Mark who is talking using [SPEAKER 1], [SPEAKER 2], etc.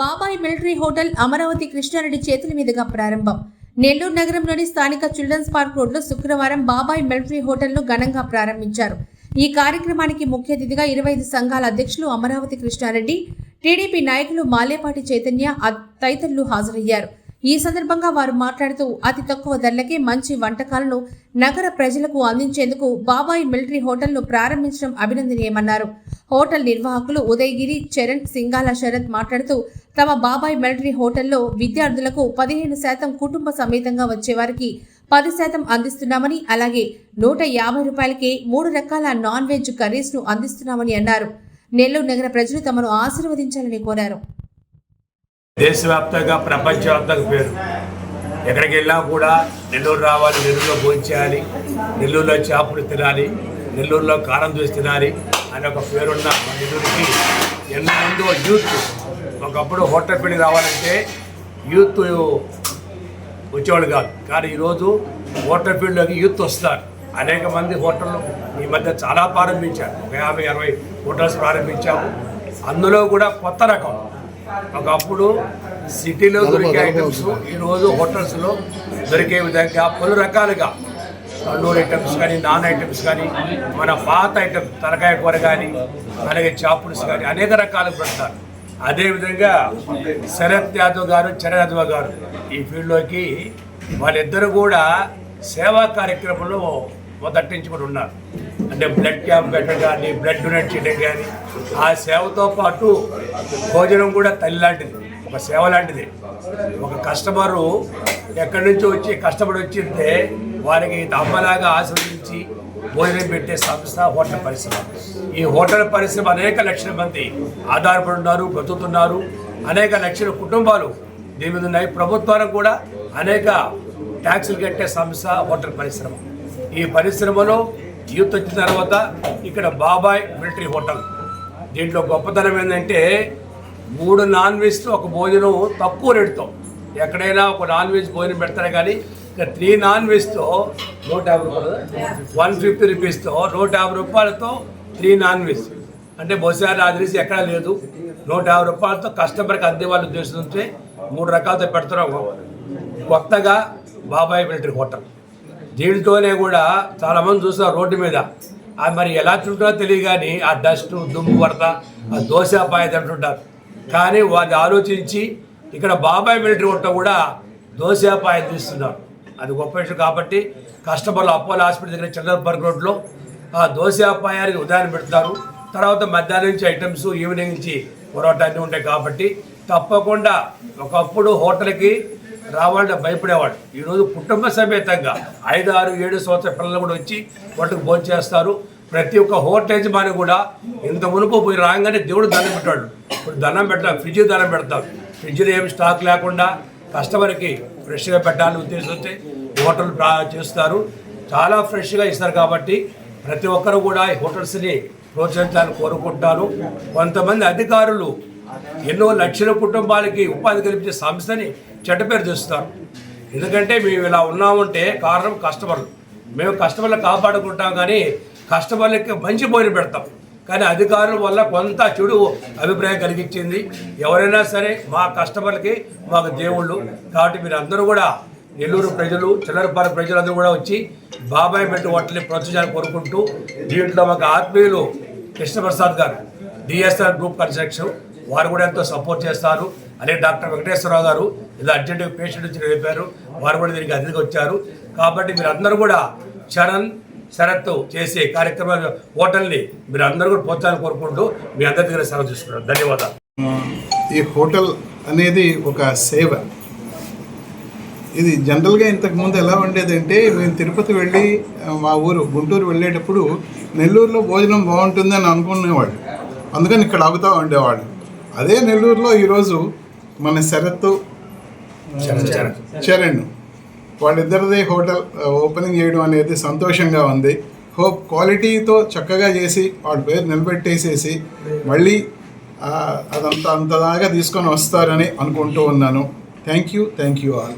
[SPEAKER 1] బాబాయ్ military hotel Amaravati Krishna Reddy చేతుల మీదుగా ప్రారంభం. నెల్లూరు నగరంలోని స్థానిక చిల్డ్రన్స్ పార్క్ రోడ్లో శుక్రవారం బాబాయ్ మిలిటరీ హోటల్ను ఘనంగా ప్రారంభించారు. ఈ కార్యక్రమానికి ముఖ్య అతిథిగా ఇరవై ఐదు సంఘాల అధ్యక్షులు అమరావతి కృష్ణారెడ్డి టీడీపీ నాయకులు మాలేపాటి చైతన్య తదితరులు హాజరయ్యారు. ఈ సందర్భంగా వారు మాట్లాడుతూ అతి తక్కువ ధరలకే మంచి వంటకాలను నగర ప్రజలకు అందించేందుకు బాబాయ్ మిలిటరీ హోటల్ను ప్రారంభించడం అభినందనీయమన్నారు. హోటల్ నిర్వాహకులు ఉదయగిరి చరణ్ సింగాల శరత్ మాట్లాడుతూ తమ బాబాయ్ మిలిటరీ హోటల్లో విద్యార్థులకు పదిహేను శాతం కుటుంబ సమేతంగా వచ్చేవారికి పది శాతం అందిస్తున్నామని అలాగే నూట యాభై రూపాయలకే మూడు రకాల నాన్ వెజ్ కర్రీస్ను అందిస్తున్నామని అన్నారు. నెల్లూరు నగర ప్రజలు తమను ఆశీర్వదించాలని కోరారు.
[SPEAKER 2] దేశవ్యాప్తంగా ప్రపంచవ్యాప్తంగా పేరు. ఎక్కడికి వెళ్ళినా కూడా నెల్లూరు రావాలి నెల్లూరులో భోజనం చేయాలి నెల్లూరులో చేపలు తినాలి నెల్లూరులో కారం చూసి తినాలి అనే ఒక పేరున్న మన నెల్లూరుకి ఎన్నో యూత్ ఒకప్పుడు హోటల్ పెళ్ళి రావాలంటే యూత్ వచ్చేవాడు కాదు. కానీ ఈరోజు హోటల్ ఫీల్డ్లోకి యూత్ వస్తారు అనేక మంది హోటళ్ళు ఈ మధ్య చాలా ప్రారంభించారు. ఒక యాభై అరవై హోటల్స్ ప్రారంభించాము. అందులో కూడా కొత్త రకం. ఒకప్పుడు సిటీలో దొరికే ఐటమ్స్ ఈరోజు హోటల్స్లో దొరికే విధంగా పలు రకాలుగా తండూరు ఐటమ్స్ కానీ నాన్ ఐటమ్స్ కానీ మన పాత ఐటమ్స్ తలకాయ కూర కానీ అలాగే చాపుల్స్ కానీ అనేక రకాలు పెడతారు. అదేవిధంగా శరత్ యాదవ్ గారు చరణ్ యాదవ్ గారు ఈ ఫీల్డ్లోకి వాళ్ళిద్దరు కూడా సేవా కార్యక్రమంలో మొదటి నుంచి కూడా ఉన్నారు. అంటే బ్లడ్ క్యాంప్ పెట్టడం కానీ బ్లడ్ డొనేట్ చేయడం కానీ ఆ సేవతో పాటు భోజనం కూడా తల్లి లాంటిది ఒక సేవ లాంటిది. ఒక కస్టమరు ఎక్కడి నుంచో వచ్చి కష్టపడి వచ్చింటే వారికి అమ్మలాగా ఆశ్రయించి భోజనం పెట్టే సంస్థ హోటల్ పరిశ్రమ. ఈ హోటల్ పరిశ్రమ అనేక లక్షల మంది ఆధారపడి ఉన్నారు బ్రతుకుతున్నారు. అనేక లక్షల కుటుంబాలు దీని మీద ఉన్నాయి. ప్రభుత్వానికి కూడా అనేక ట్యాక్సులు కట్టే సంస్థ హోటల్ పరిశ్రమ. ఈ పరిశ్రమలో యూత్ వచ్చిన తర్వాత ఇక్కడ బాబాయ్ మిలిటరీ హోటల్. దీంట్లో గొప్పతనం ఏంటంటే మూడు నాన్ వెజ్తో ఒక భోజనం తక్కువ రేటుతో. ఎక్కడైనా ఒక నాన్ వెజ్ భోజనం పెడతారు కానీ ఇక్కడ త్రీ నాన్ వెజ్తో నూట యాభై రూపాయలు. వన్ ఫిఫ్టీ రూపీస్తో నూట యాభై రూపాయలతో త్రీ నాన్ వెజ్. అంటే బహుశా నాకు ఎక్కడా లేదు. నూట యాభై రూపాయలతో కస్టమర్కి అందే వాళ్ళు ఉద్దేశించి మూడు రకాలతో పెడుతున్నాం కొత్తగా బాబాయ్ మిలిటరీ హోటల్. దీంతోనే కూడా చాలామంది చూస్తారు రోడ్డు మీద. అది మరి ఎలా తింటుందో తెలియదు కానీ ఆ డస్ట్ దుమ్ము వరద ఆ దోశ పాయ తింటుంటారు. కానీ వారిని ఆలోచించి ఇక్కడ బాబాయ్ మిలిటరీ ఉంటే కూడా దోశ పాయ తీస్తున్నారు. అది గొప్ప విషయం కాబట్టి కస్టమర్లు అపోలో హాస్పిటల్ దగ్గర చిల్డ్రన్ పార్క్ రోడ్లో ఆ దోశ పాయానికి ఉదాహరణ పెడతారు. తర్వాత మధ్యాహ్నం నుంచి ఐటమ్స్ ఈవినింగ్ నుంచి పొరోటా అన్నీ ఉంటాయి కాబట్టి తప్పకుండా ఒకప్పుడు హోటల్కి రావాలంటే భయపడేవాడు. ఈరోజు కుటుంబ సమేతంగా ఐదు ఆరు ఏడు సంవత్సరాల పిల్లలు కూడా వచ్చి వాటికి భోజనం చేస్తారు. ప్రతి ఒక్క హోటల్ యజమాని కూడా ఇంత మునుపు పోయి రాగానే దేవుడు దండం పెట్టాడు. ఇప్పుడు దండం పెట్టాం ఫ్రిడ్జ్ దండం పెడతాం. ఫ్రిడ్జ్లో ఏమి స్టాక్ లేకుండా కస్టమర్కి ఫ్రెష్గా పెట్టాలని ఉద్దేశంతో హోటల్ చేస్తారు. చాలా ఫ్రెష్గా ఇస్తారు కాబట్టి ప్రతి ఒక్కరు కూడా ఈ హోటల్స్ని ప్రోత్సహించాలని కోరుకుంటారు కొంతమంది అధికారులు ఎన్నో లక్షల కుటుంబాలకి ఉపాధి కల్పించే సంస్థని చెడ్డ పేరు తెస్తారు ఎందుకంటే మేము ఇలా ఉన్నామంటే కారణం కస్టమర్లు. మేము కస్టమర్లు కాపాడుకుంటాం కానీ కస్టమర్లకి మంచి భోజనం పెడతాం. కానీ అధికారుల వల్ల కొంత చెడు అభిప్రాయం కలిగించింది. ఎవరైనా సరే మా కస్టమర్లకి మాకు దేవుళ్ళు. కాబట్టి మీరు అందరూ కూడా నెల్లూరు ప్రజలు చిల్లరపాలెం ప్రజలందరూ కూడా వచ్చి బాబాయ్ మెట్టు హోటల్ని ప్రోత్సహించాలని కోరుకుంటూ దీంట్లో మాకు ఆత్మీయులు కృష్ణప్రసాద్ గారు డిఎస్ఆర్ గ్రూప్ కన్స్ట్రక్షన్ వారు కూడా ఎంతో సపోర్ట్ చేస్తారు. అలాగే డాక్టర్ వెంకటేశ్వరరావు గారు ఇలా అర్జెంటుగా పేషెంట్ వచ్చి రేపారు. వారు కూడా దీనికి అతిథిగా వచ్చారు. కాబట్టి మీరు అందరూ కూడా చరణ్ శరత్ చేసే కార్యక్రమాలు హోటల్ని మీరు అందరూ కూడా ప్రోత్సాహం కోరుకుంటూ మీ అందరి దగ్గర సెలవు తీసుకున్నారు ధన్యవాదాలు.
[SPEAKER 3] ఈ హోటల్ అనేది ఒక సేవ. ఇది జనరల్గా ఇంతకుముందు ఎలా ఉండేదంటే మేము తిరుపతి వెళ్ళి మా ఊరు గుంటూరు వెళ్ళేటప్పుడు నెల్లూరులో భోజనం బాగుంటుందని అనుకునేవాళ్ళు. అందుకని ఇక్కడ ఆగుతూ ఉండేవాళ్ళు. అదే నెల్లూరులో ఈరోజు మన శరత్
[SPEAKER 2] చరణ్.
[SPEAKER 3] వాళ్ళిద్దరిదే హోటల్ ఓపెనింగ్ చేయడం అనేది సంతోషంగా ఉంది. హోప్ క్వాలిటీతో చక్కగా చేసి వాళ్ళ పేరు నిలబెట్టేసేసి మళ్ళీ అదంతా అంతదాకా తీసుకొని వస్తారని అనుకుంటూ ఉన్నాను. Thank you thank you all.